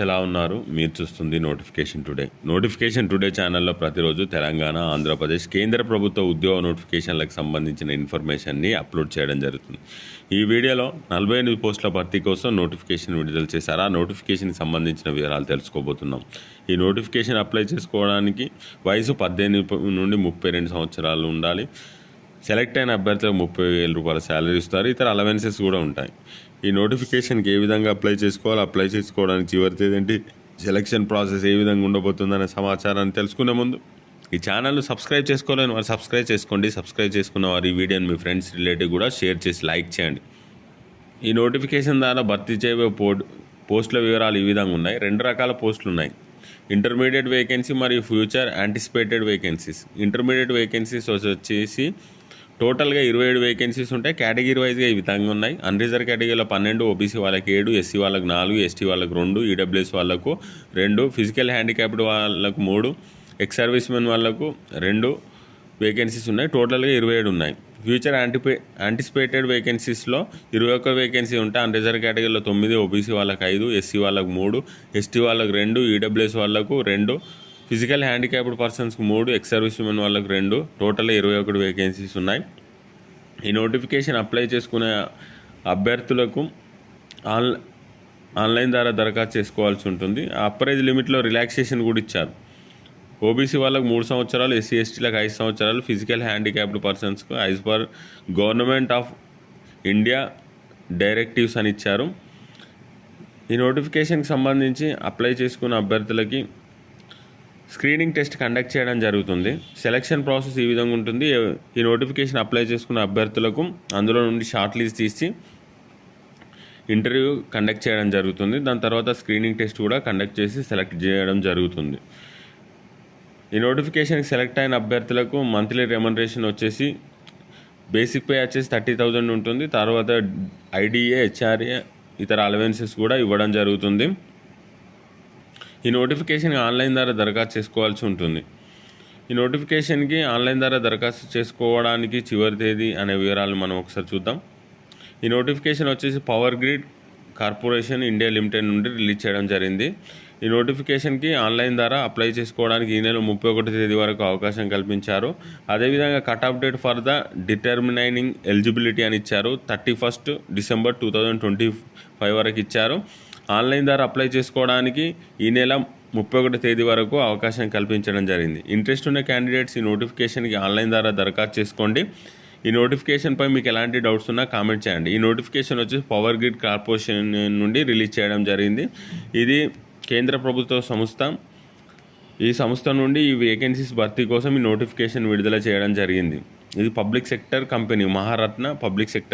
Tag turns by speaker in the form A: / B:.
A: ఎలా ఉన్నారు? మీరు చూస్తుంది నోటిఫికేషన్ టుడే. నోటిఫికేషన్ టుడే ఛానల్లో ప్రతిరోజు తెలంగాణ ఆంధ్రప్రదేశ్ కేంద్ర ప్రభుత్వ ఉద్యోగ నోటిఫికేషన్లకు సంబంధించిన ఇన్ఫర్మేషన్ని అప్లోడ్ చేయడం జరుగుతుంది. ఈ వీడియోలో నలభై ఎనిమిది పోస్టుల భర్తీ కోసం నోటిఫికేషన్ విడుదల చేశారు? ఆ నోటిఫికేషన్కి సంబంధించిన వివరాలు తెలుసుకోబోతున్నాం. ఈ నోటిఫికేషన్ అప్లై చేసుకోవడానికి వయసు పద్దెనిమిది నుండి ముప్పై రెండు సంవత్సరాలు ఉండాలి. సెలెక్ట్ అయిన అభ్యర్థులకు ముప్పై వేల రూపాయల శాలరీ ఇస్తారు. ఇతర అలవెన్సెస్ కూడా ఉంటాయి. ఈ నోటిఫికేషన్కి ఏ విధంగా అప్లై చేసుకోవాలి అప్లై చేసుకోవడానికి చివరి తేదీ ఏంటి సెలక్షన్ ప్రాసెస్ ఏ విధంగా ఉండబోతుందనే సమాచారాన్ని తెలుసుకునే ముందు. ఈ ఛానల్ సబ్స్క్రైబ్ చేసుకోలేని వారు సబ్స్క్రైబ్ చేసుకోండి. సబ్స్క్రైబ్ చేసుకున్న వారు ఈ వీడియోని మీ ఫ్రెండ్స్ రిలేటివ్ కూడా షేర్ చేసి లైక్ చేయండి. ఈ నోటిఫికేషన్ ద్వారా భర్తీ చేయబోయే పో పోస్టుల వివరాలు ఈ విధంగా ఉన్నాయి. రెండు రకాల పోస్టులు ఉన్నాయి. ఇంటర్మీడియట్ వేకెన్సీ మరియు future anticipated vacancies. Intermediate vacancies వచ్చేసి టోటల్గా ఇరవై ఏడు వేకెన్సీస్ ఉంటాయి. కేటగిరీ వైజ్గా ఈ విధంగా ఉన్నాయి. అన్రిజర్వ్ కేటగిరీలో పన్నెండు ఓబీసీ వాళ్ళకి ఏడు ఎస్సీ వాళ్ళకి నాలుగు ఎస్టీ వాళ్ళకి రెండు ఈడబ్ల్యూఎస్ వాళ్ళకు రెండు ఫిజికల్ హ్యాండిక్యాప్డ్ వాళ్ళకు మూడు ఎక్స్ సర్వీస్ మెన్ వాళ్ళకు రెండు వేకెన్సీస్ ఉన్నాయి. టోటల్గా ఇరవై ఏడు ఉన్నాయి. ఫ్యూచర్ యాంటిపే యాంటిసిపేటెడ్ వేకెన్సీస్లో ఇరవై ఒక్క వేకెన్సీ ఉంటే అన్రిజర్వ్ కేటగిరీలో తొమ్మిది ఓబీసీ వాళ్ళకి ఐదు ఎస్సీ వాళ్ళకు మూడు ఎస్టీ వాళ్ళకు రెండు ఈడబ్ల్యూఎస్ వాళ్ళకు రెండు ఫిజికల్ హ్యాండిక్యాప్డ్ పర్సన్స్కి మూడు ఎక్స్ సర్వీస్ ఉమెన్ వాళ్ళకి రెండు టోటల్ ఇరవై ఒకటి వేకెన్సీస్ ఉన్నాయి. ఈ నోటిఫికేషన్ అప్లై చేసుకునే అభ్యర్థులకు ఆన్ ఆన్లైన్ ద్వారా దరఖాస్తు చేసుకోవాల్సి ఉంటుంది. అప్రైజ్ లిమిట్లో రిలాక్సేషన్ కూడా ఇచ్చారు. ఓబీసీ వాళ్ళకు మూడు సంవత్సరాలు ఎస్సీ ఎస్టీలకు ఐదు సంవత్సరాలు physical handicapped పర్సన్స్కు as per government of India directives అని ఇచ్చారు. ఈ నోటిఫికేషన్కి సంబంధించి అప్లై చేసుకున్న అభ్యర్థులకి స్క్రీనింగ్ టెస్ట్ కండక్ట్ చేయడం జరుగుతుంది. సెలక్షన్ ప్రాసెస్ ఈ విధంగా ఉంటుంది. ఈ నోటిఫికేషన్ అప్లై చేసుకున్న అభ్యర్థులకు అందులో నుండి షార్ట్ లిస్ట్ తీసి ఇంటర్వ్యూ కండక్ట్ చేయడం జరుగుతుంది. దాని తర్వాత స్క్రీనింగ్ టెస్ట్ కూడా కండక్ట్ చేసి సెలెక్ట్ చేయడం జరుగుతుంది. ఈ నోటిఫికేషన్కి సెలెక్ట్ అయిన అభ్యర్థులకు మంత్లీ రెమ్యునరేషన్ వచ్చేసి బేసిక్ పే వచ్చేసి థర్టీ థౌజండ్ ఉంటుంది. తర్వాత ఐడిఏ హెచ్ఆర్ఏ ఇతర అలవెన్సెస్ కూడా ఇవ్వడం జరుగుతుంది. ఈ నోటిఫికేషన్ ఆన్లైన్ ద్వారా దరఖాస్తు చేసుకోవాల్సి ఉంటుంది. ఈ నోటిఫికేషన్కి ఆన్లైన్ ద్వారా దరఖాస్తు చేసుకోవడానికి చివరి తేదీ అనే వివరాలు మనం ఒకసారి చూద్దాం. ఈ నోటిఫికేషన్ వచ్చేసి power grid corporation India limited నుండి రిలీజ్ చేయడం జరిగింది. ఈ నోటిఫికేషన్కి ఆన్లైన్ ద్వారా అప్లై చేసుకోవడానికి ఈ నెల ముప్పై ఒకటి తేదీ వరకు అవకాశం కల్పించారు. అదేవిధంగా cut off date for the determining eligibility అని ఇచ్చారు. Thirty first December two thousand twenty five వరకు ఇచ్చారు. ఆన్లైన్ ద్వారా అప్లై చేసుకోవడానికి ఈ నెల ముప్పై ఒకటి తేదీ వరకు అవకాశం కల్పించడం జరిగింది. ఇంట్రెస్ట్ ఉన్న క్యాండిడేట్స్ ఈ నోటిఫికేషన్కి ఆన్లైన్ ద్వారా దరఖాస్తు చేసుకోండి. ఈ నోటిఫికేషన్పై మీకు ఎలాంటి డౌట్స్ ఉన్నా కామెంట్ చేయండి. ఈ నోటిఫికేషన్ వచ్చి పవర్ గ్రిడ్ కార్పొరేషన్ నుండి రిలీజ్ చేయడం జరిగింది. ఇది కేంద్ర ప్రభుత్వ సంస్థ. ఈ సంస్థ నుండి ఈ వేకెన్సీస్ భర్తీ కోసం ఈ నోటిఫికేషన్ విడుదల చేయడం జరిగింది. ఇది public sector company Maharatna public sector